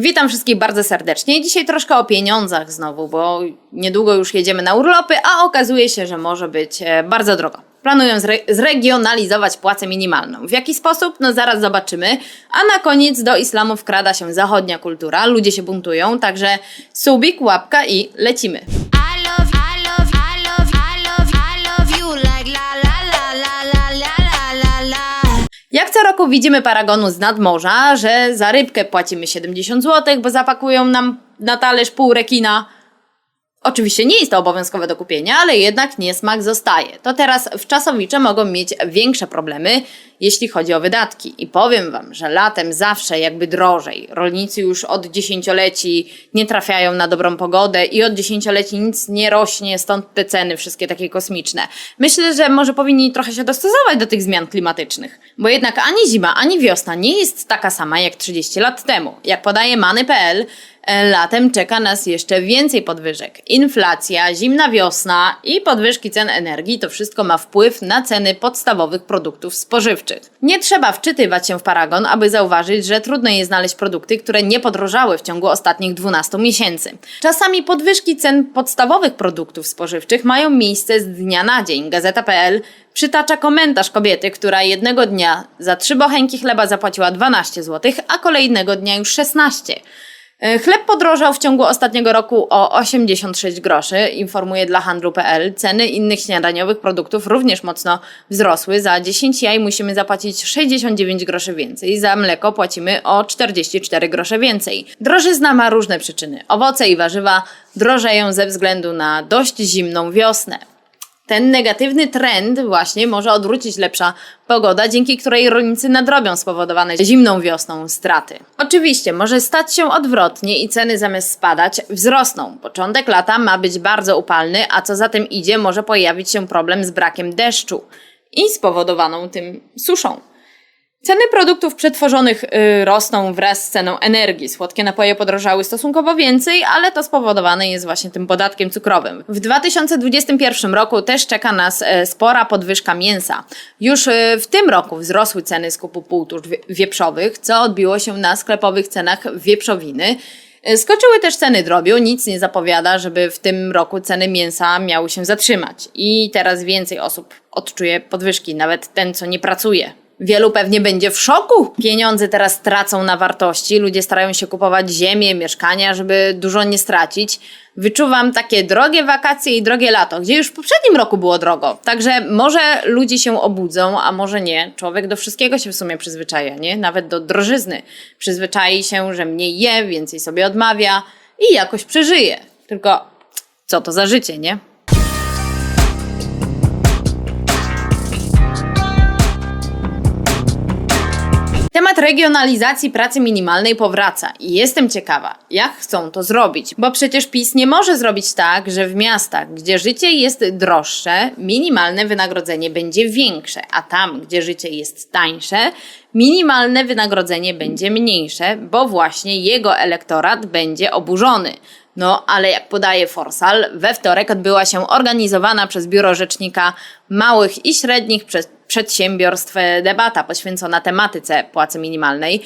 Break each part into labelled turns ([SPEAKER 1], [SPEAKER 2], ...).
[SPEAKER 1] Witam wszystkich bardzo serdecznie. Dzisiaj troszkę o pieniądzach znowu, bo niedługo już jedziemy na urlopy, a okazuje się, że może być e, bardzo drogo. Planują zre- zregionalizować płacę minimalną. W jaki sposób? No zaraz zobaczymy. A na koniec do islamu wkrada się zachodnia kultura, ludzie się buntują, także subik, łapka i lecimy. Widzimy paragonu z nadmorza, że za rybkę płacimy 70 zł, bo zapakują nam na talerz pół rekina. Oczywiście nie jest to obowiązkowe do kupienia, ale jednak niesmak zostaje. To teraz wczasowicze mogą mieć większe problemy, jeśli chodzi o wydatki. I powiem Wam, że latem zawsze jakby drożej. Rolnicy już od dziesięcioleci nie trafiają na dobrą pogodę i od dziesięcioleci nic nie rośnie, stąd te ceny wszystkie takie kosmiczne. Myślę, że może powinni trochę się dostosować do tych zmian klimatycznych. Bo jednak ani zima, ani wiosna nie jest taka sama jak 30 lat temu. Jak podaje many.pl, Latem czeka nas jeszcze więcej podwyżek. Inflacja, zimna wiosna i podwyżki cen energii to wszystko ma wpływ na ceny podstawowych produktów spożywczych. Nie trzeba wczytywać się w paragon, aby zauważyć, że trudno jest znaleźć produkty, które nie podrożały w ciągu ostatnich 12 miesięcy. Czasami podwyżki cen podstawowych produktów spożywczych mają miejsce z dnia na dzień. Gazeta.pl przytacza komentarz kobiety, która jednego dnia za trzy bochenki chleba zapłaciła 12 zł, a kolejnego dnia już 16. E, Chleb podrożał w ciągu ostatniego roku o 86 groszy, informuje dla handlu.pl. Ceny innych śniadaniowych produktów również mocno wzrosły. Za 10 jaj musimy zapłacić 69 groszy więcej, za mleko płacimy o 44 grosze więcej. Drożyzna ma różne przyczyny. Owoce i warzywa drożeją ze względu na dość zimną wiosnę. Ten negatywny trend właśnie może odwrócić lepsza pogoda, dzięki której rolnicy nadrobią spowodowane zimną wiosną straty. Oczywiście może stać się odwrotnie i ceny zamiast spadać wzrosną. Początek lata ma być bardzo upalny, a co za tym idzie może pojawić się problem z brakiem deszczu i spowodowaną tym suszą. Ceny produktów przetworzonych y, rosną wraz z ceną energii. Słodkie napoje podrożały stosunkowo więcej, ale to spowodowane jest właśnie tym podatkiem cukrowym. W 2021 roku też czeka nas e, spora podwyżka mięsa. Już e, w tym roku wzrosły ceny skupu półtusz wie- wieprzowych, co odbiło się na sklepowych cenach wieprzowiny. E, Skoczyły też ceny drobiu, nic nie zapowiada, żeby w tym roku ceny mięsa miały się zatrzymać. I teraz więcej osób odczuje podwyżki, nawet ten, co nie pracuje. Wielu pewnie będzie w szoku. Pieniądze teraz tracą na wartości, ludzie starają się kupować ziemię, mieszkania, żeby dużo nie stracić. Wyczuwam takie drogie wakacje i drogie lato, gdzie już w poprzednim roku było drogo. Także może ludzie się obudzą, a może nie. Człowiek do wszystkiego się w sumie przyzwyczaja, nie? Nawet do drożyzny. Przyzwyczai się, że mniej je, więcej sobie odmawia i jakoś przeżyje. Tylko co to za życie, nie? Temat regionalizacji pracy minimalnej powraca i jestem ciekawa, jak chcą to zrobić, bo przecież PiS nie może zrobić tak, że w miastach, gdzie życie jest droższe, minimalne wynagrodzenie będzie większe, a tam, gdzie życie jest tańsze, minimalne wynagrodzenie będzie mniejsze, bo właśnie jego elektorat będzie oburzony. No, ale jak podaje Forsal, we wtorek odbyła się organizowana przez Biuro Rzecznika Małych i Średnich Prze- Przedsiębiorstw debata poświęcona tematyce płacy minimalnej.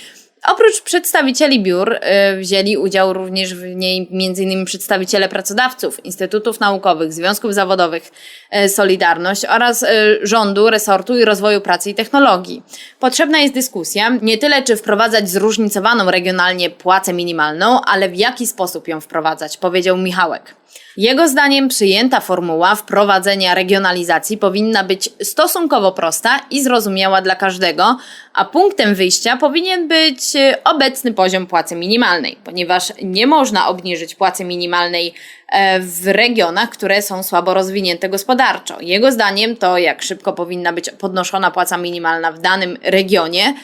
[SPEAKER 1] Oprócz przedstawicieli biur y, wzięli udział również w niej m.in. przedstawiciele pracodawców, instytutów naukowych, związków zawodowych y, Solidarność oraz y, rządu, resortu i rozwoju pracy i technologii. Potrzebna jest dyskusja nie tyle, czy wprowadzać zróżnicowaną regionalnie płacę minimalną, ale w jaki sposób ją wprowadzać, powiedział Michałek. Jego zdaniem przyjęta formuła wprowadzenia regionalizacji powinna być stosunkowo prosta i zrozumiała dla każdego, a punktem wyjścia powinien być obecny poziom płacy minimalnej, ponieważ nie można obniżyć płacy minimalnej e, w regionach, które są słabo rozwinięte gospodarczo. Jego zdaniem to, jak szybko powinna być podnoszona płaca minimalna w danym regionie,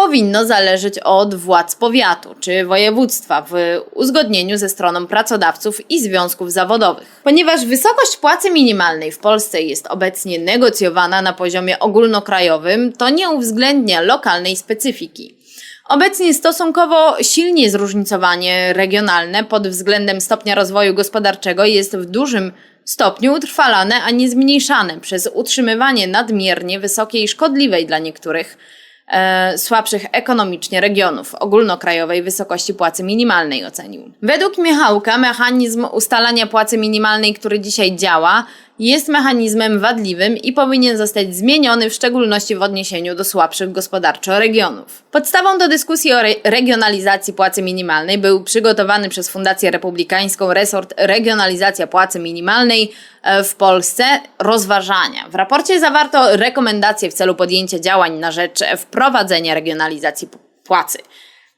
[SPEAKER 1] powinno zależeć od władz powiatu czy województwa w uzgodnieniu ze stroną pracodawców i związków zawodowych. Ponieważ wysokość płacy minimalnej w Polsce jest obecnie negocjowana na poziomie ogólnokrajowym, to nie uwzględnia lokalnej specyfiki. Obecnie stosunkowo silnie zróżnicowanie regionalne pod względem stopnia rozwoju gospodarczego jest w dużym stopniu utrwalane, a nie zmniejszane przez utrzymywanie nadmiernie wysokiej, szkodliwej dla niektórych słabszych ekonomicznie regionów ogólnokrajowej wysokości płacy minimalnej ocenił. Według Michałka mechanizm ustalania płacy minimalnej, który dzisiaj działa, jest mechanizmem wadliwym i powinien zostać zmieniony w szczególności w odniesieniu do słabszych gospodarczo regionów. Podstawą do dyskusji o re regionalizacji płacy minimalnej był przygotowany przez Fundację Republikańską resort Regionalizacja płacy minimalnej e, w Polsce rozważania. W raporcie zawarto rekomendacje w celu podjęcia działań na rzecz wprowadzenia regionalizacji płacy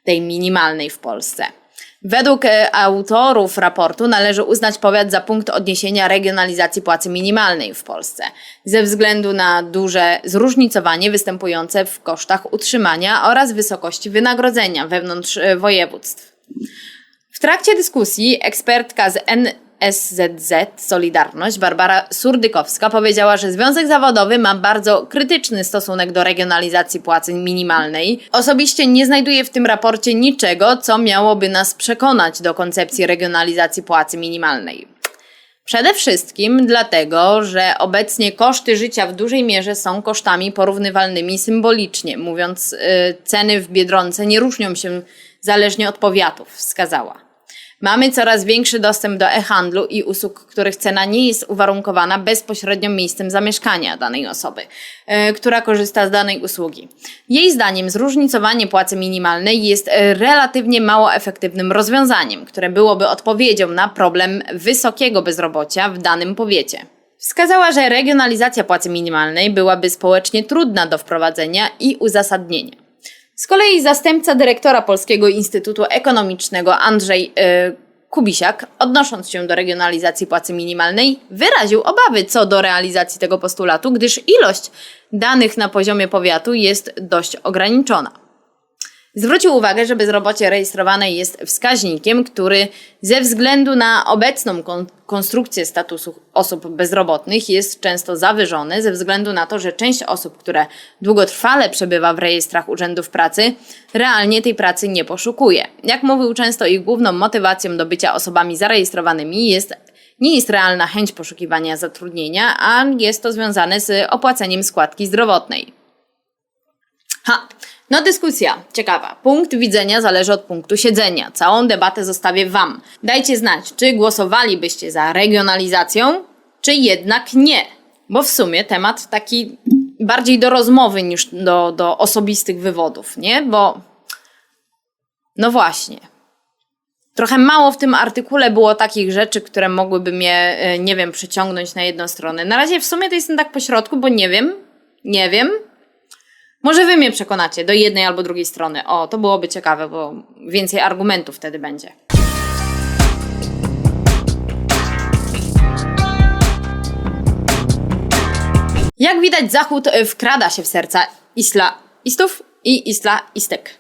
[SPEAKER 1] tej minimalnej w Polsce. Według e, autorów raportu należy uznać powiat za punkt odniesienia regionalizacji płacy minimalnej w Polsce, ze względu na duże zróżnicowanie występujące w kosztach utrzymania oraz wysokości wynagrodzenia wewnątrz e, województw. W trakcie dyskusji ekspertka z NSZZ Solidarność, Barbara Surdykowska, powiedziała, że Związek Zawodowy ma bardzo krytyczny stosunek do regionalizacji płacy minimalnej. Osobiście nie znajduję w tym raporcie niczego, co miałoby nas przekonać do koncepcji regionalizacji płacy minimalnej. Przede wszystkim dlatego, że obecnie koszty życia w dużej mierze są kosztami porównywalnymi symbolicznie. Mówiąc, y, ceny w biedronce nie różnią się zależnie od powiatów, wskazała. Mamy coraz większy dostęp do e-handlu i usług, których cena nie jest uwarunkowana bezpośrednio miejscem zamieszkania danej osoby, e, która korzysta z danej usługi. Jej zdaniem zróżnicowanie płacy minimalnej jest relatywnie mało efektywnym rozwiązaniem, które byłoby odpowiedzią na problem wysokiego bezrobocia w danym powiecie. Wskazała, że regionalizacja płacy minimalnej byłaby społecznie trudna do wprowadzenia i uzasadnienia. Z kolei zastępca dyrektora Polskiego Instytutu Ekonomicznego Andrzej y, Kubisiak, odnosząc się do regionalizacji płacy minimalnej, wyraził obawy co do realizacji tego postulatu, gdyż ilość danych na poziomie powiatu jest dość ograniczona. Zwrócił uwagę, że bezrobocie rejestrowane jest wskaźnikiem, który ze względu na obecną kon- konstrukcję statusu osób bezrobotnych jest często zawyżony, ze względu na to, że część osób, które długotrwale przebywa w rejestrach urzędów pracy, realnie tej pracy nie poszukuje. Jak mówił często, ich główną motywacją do bycia osobami zarejestrowanymi jest nie jest realna chęć poszukiwania zatrudnienia, a jest to związane z opłaceniem składki zdrowotnej. Ha, no dyskusja, ciekawa. Punkt widzenia zależy od punktu siedzenia. Całą debatę zostawię Wam. Dajcie znać, czy głosowalibyście za regionalizacją, czy jednak nie. Bo w sumie temat taki bardziej do rozmowy niż do, do osobistych wywodów, nie? Bo no właśnie. Trochę mało w tym artykule było takich rzeczy, które mogłyby mnie, e, nie wiem, przyciągnąć na jedną stronę. Na razie w sumie to jestem tak po środku, bo nie wiem, nie wiem. Może wy mnie przekonacie do jednej albo drugiej strony. O, to byłoby ciekawe, bo więcej argumentów wtedy będzie. Jak widać, Zachód y, wkrada się w serca islaistów i islaistek.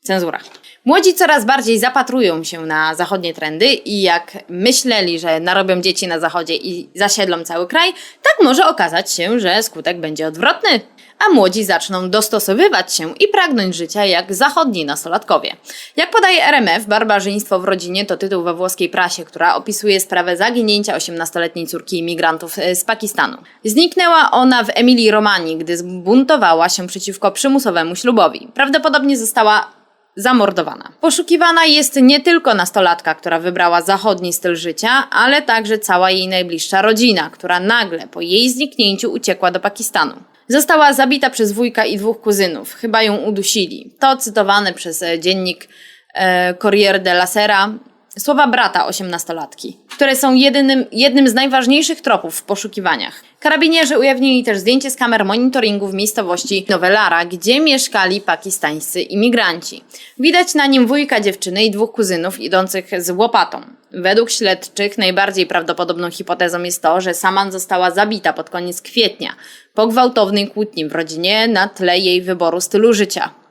[SPEAKER 1] Cenzura. Młodzi coraz bardziej zapatrują się na zachodnie trendy i jak myśleli, że narobią dzieci na zachodzie i zasiedlą cały kraj, tak może okazać się, że skutek będzie odwrotny. A młodzi zaczną dostosowywać się i pragnąć życia jak zachodni nastolatkowie. Jak podaje RMF, barbarzyństwo w rodzinie to tytuł we włoskiej prasie, która opisuje sprawę zaginięcia 18-letniej córki imigrantów e, z Pakistanu. Zniknęła ona w Emilii Romanii, gdy zbuntowała się przeciwko przymusowemu ślubowi. Prawdopodobnie została zamordowana. Poszukiwana jest nie tylko nastolatka, która wybrała zachodni styl życia, ale także cała jej najbliższa rodzina, która nagle po jej zniknięciu uciekła do Pakistanu. Została zabita przez wujka i dwóch kuzynów, chyba ją udusili. To cytowane przez e, dziennik e, Corriere della Sera słowa brata osiemnastolatki, które są jedynym, jednym z najważniejszych tropów w poszukiwaniach. Karabinierzy ujawnili też zdjęcie z kamer monitoringu w miejscowości Novelara, gdzie mieszkali pakistańscy imigranci. Widać na nim wujka dziewczyny i dwóch kuzynów idących z łopatą. Według śledczych najbardziej prawdopodobną hipotezą jest to, że Saman została zabita pod koniec kwietnia po gwałtownej kłótni w rodzinie na tle jej wyboru stylu życia.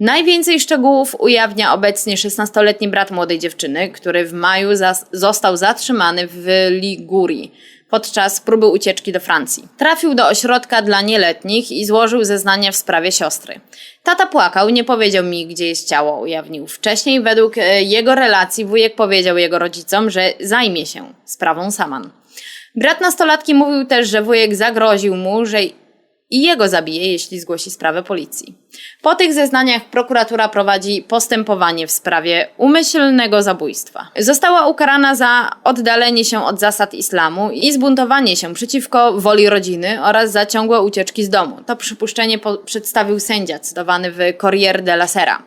[SPEAKER 1] Najwięcej szczegółów ujawnia obecnie 16-letni brat młodej dziewczyny, który w maju zas- został zatrzymany w Ligurii podczas próby ucieczki do Francji. Trafił do ośrodka dla nieletnich i złożył zeznania w sprawie siostry. Tata płakał, nie powiedział mi, gdzie jest ciało, ujawnił. Wcześniej, według e, jego relacji, wujek powiedział jego rodzicom, że zajmie się sprawą Saman. Brat nastolatki mówił też, że wujek zagroził mu, że i jego zabije, jeśli zgłosi sprawę policji. Po tych zeznaniach prokuratura prowadzi postępowanie w sprawie umyślnego zabójstwa. Została ukarana za oddalenie się od zasad islamu i zbuntowanie się przeciwko woli rodziny oraz za ciągłe ucieczki z domu. To przypuszczenie przedstawił sędzia cytowany w Corriere della Sera.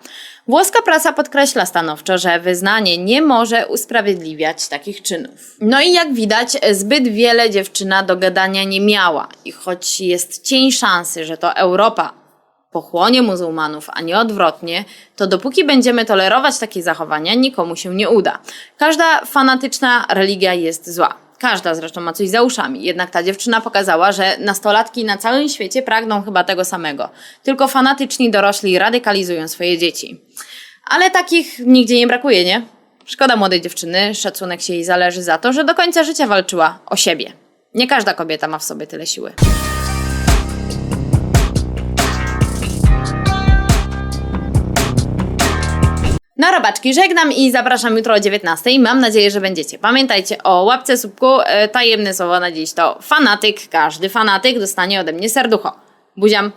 [SPEAKER 1] Włoska prasa podkreśla stanowczo, że wyznanie nie może usprawiedliwiać takich czynów. No i jak widać, zbyt wiele dziewczyna do gadania nie miała. I choć jest cień szansy, że to Europa pochłonie muzułmanów, a nie odwrotnie, to dopóki będziemy tolerować takie zachowania, nikomu się nie uda. Każda fanatyczna religia jest zła. Każda zresztą ma coś za uszami. Jednak ta dziewczyna pokazała, że nastolatki na całym świecie pragną chyba tego samego. Tylko fanatyczni dorośli radykalizują swoje dzieci. Ale takich nigdzie nie brakuje, nie? Szkoda młodej dziewczyny, szacunek się jej zależy za to, że do końca życia walczyła o siebie. Nie każda kobieta ma w sobie tyle siły. Na robaczki żegnam i zapraszam jutro o 19. Mam nadzieję, że będziecie. Pamiętajcie o łapce subku. E, Tajemne słowo na dziś to fanatyk. Każdy fanatyk dostanie ode mnie serducho. Buziam.